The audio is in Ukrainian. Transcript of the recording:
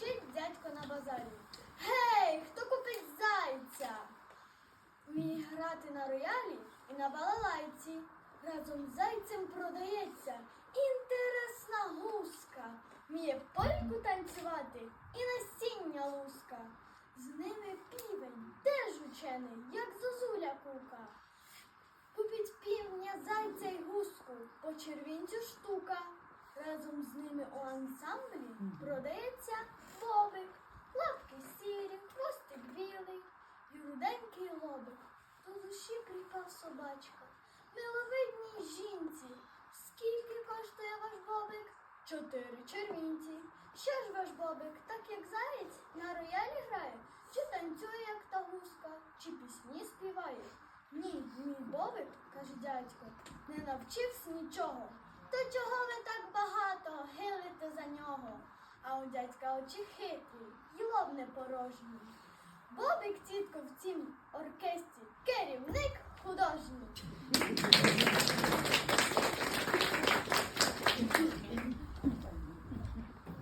Кричить дядько на базарі. Гей, хто купить зайця? Вміє грати на роялі і на балалайці. Разом з зайцем продається інтересна гуска. Вміє польку танцювати і насіння луска. З ними півень теж учений, як зозуля кука. Купіть півня, зайця й гуску, по червінцю штука. Разом з ними у ансамблі продається лобик. До душі припав собачка. Миловидній жінці. Скільки коштує ваш бобик? Чотири червінці. Що ж ваш бобик, так як заєць, на роялі грає? Чи танцює, як та гуска, чи пісні співає? Ні, мій бобик, каже дядько, не навчився нічого. То чого ви так багато гилите за нього? А у дядька очі хитрі, й лоб не порожній. Бобик тітко в цім оркестрі